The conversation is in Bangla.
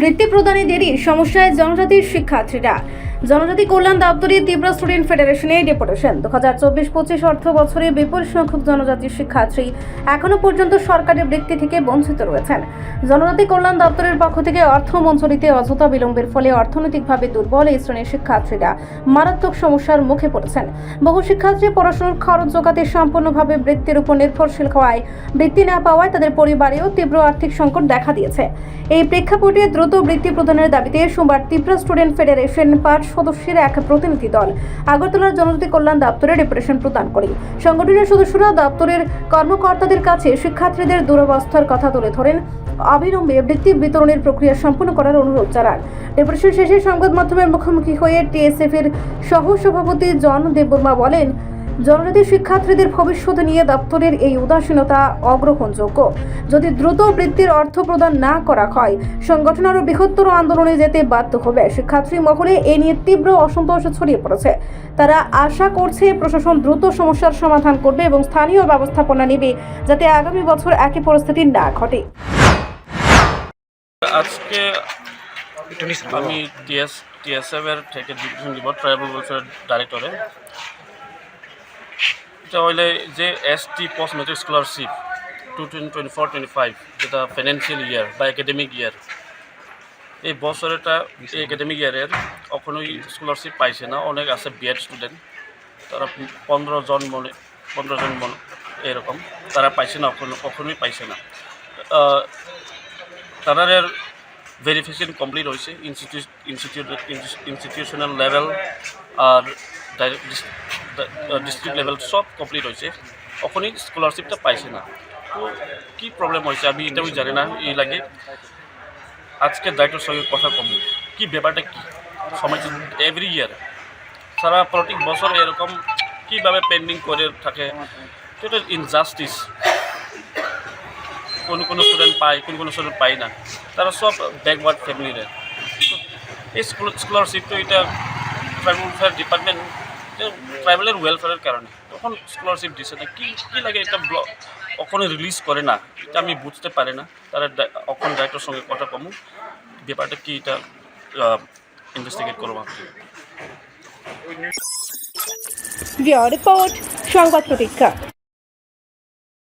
বৃত্তি প্রদানে দেরি সমস্যায় জনজাতির শিক্ষার্থীরা। জনজাতি কল্যাণ দপ্তরের তীব্র স্টুডেন্ট ফেডারেশনে ডেপুটেশন। দু হাজার চব্বিশ পঁচিশ অর্থ বছরে বিপুল সংখ্যক জনজাতি শিক্ষার্থী এখনও পর্যন্ত সরকারি বৃত্তি থেকে বঞ্চিত রয়েছেন। জনজাতি কল্যাণ দপ্তরের পক্ষ থেকে অর্থ মঞ্জুরিতে অযথা বিলম্বের ফলে অর্থনৈতিকভাবে দুর্বল এই শ্রেণির শিক্ষার্থীরা মারাত্মক সমস্যার মুখে পড়েছেন। বহু শিক্ষার্থী পড়াশোনার খরচ জোগাতে সম্পূর্ণভাবে বৃত্তির উপর নির্ভরশীল হওয়ায়, বৃত্তি না পাওয়ায় তাদের পরিবারেও তীব্র আর্থিক সংকট দেখা দিয়েছে। এই প্রেক্ষাপটে দ্রুত বৃত্তি প্রদানের দাবিতে সোমবার ত্রিপুরা স্টুডেন্ট ফেডারেশন পাঁচ সদস্যের এক প্রতিনিধি দল। আগরতলার জনজাতি কল্যাণ দপ্তরে ডিপ্রেশন প্রদান করে। সংগঠনের সদস্যরা দপ্তরের কর্মকর্তাদের কাছে শিক্ষার্থীদের দুরবস্থার কথা তুলে ধরেন। অবিলম্বে বৃত্তি বিতরণের প্রক্রিয়া সম্পূর্ণ করার অনুরোধ জানান। ডিপ্রেশন শেষে সংবাদ মাধ্যমের মুখোমুখি হয়ে টিএসএফ এর সহ সভাপতি জন দেববর্মা বলেন জনজাতি শিক্ষার্থীদের ভবিষ্যৎ নিয়ে দপ্তরের এই উদাসীনতা অগ্রহণযোগ্য। যদি দ্রুত বৃত্তির অর্থ প্রদান না করা হয় সংগঠন আরও বৃহত্তর আন্দোলনে যেতে বাধ্য হবে। শিক্ষার্থী মহলে এ নিয়ে তীব্র অসন্তোষ ছড়িয়ে পড়েছে। তারা আশা করছে প্রশাসন দ্রুত সমস্যার সমাধান করবে এবং স্থানীয় ব্যবস্থাপনা নেবে, যাতে আগামী বছর একই পরিস্থিতি না ঘটে। আজকে আমি টিএস টিএসএফ এর থেকে ডিভিশন দিব ট্রাইবাল ওয়েলফেয়ার ডাইরেক্টরে এটা হইলে যে S T post matric scholarship two twenty five যেটা ফাইন্যান্সিয়াল ইয়ার বা একাডেমিক ইয়ার এই বছরেটা এই একাডেমিক ইয়ারের কখনোই স্কলারশিপ পাইছে না। অনেক আছে বিএড স্টুডেন্ট তারা পনেরো জন মনে, পনেরো জন মনে এরকম, তারা পাইছে না, কখনো, কখনোই পাইছে না। তারার ভেরিফিকেশন কমপ্লিট হয়েছে ইনস্টিটিউট ইনস্টিটিউট ইনস্টিটিউশনাল লেভেল আর ডিস্ট্রিক্ট লেভেল সব কমপ্লিট হয়েছে তখনই স্কলারশিপটা পাইছে না। তো কি প্রবলেম হয়েছে আমি এটাও জানি না এই লাগে। আজকে দায়িত্বের সঙ্গে কথা কম। কি ব্যাপারটা কি? সময় এভরি ইয়ার সারা প্রত্যেক বছর এরকম কীভাবে পেন্ডিং করে থাকে এটা ইনজাস্টিস কোনো কোনো স্টুডেন্ট পায়, কোনো কোনো স্টুডেন্ট পায় না। তারা সব ব্যাকওয়ার্ড ফ্যামিলির এই স্কলারশিপ তো এটা ওয়েলফেয়ার ট্রাইবেলের ওয়েলফেয়ারের কারণে, তখন স্কলারশিপ দিছে। না কি কি লাগে এটা ব্লক কখনো রিলিজ করে না? এটা আমি বুঝতে পারি না। তারা অখন ডাইরেক্টর সঙ্গে কথা কমু ব্যাপারটা কি এটা ইনভেস্টিগেট করব রিপোর্ট, সংবাদ প্রতীক্ষা।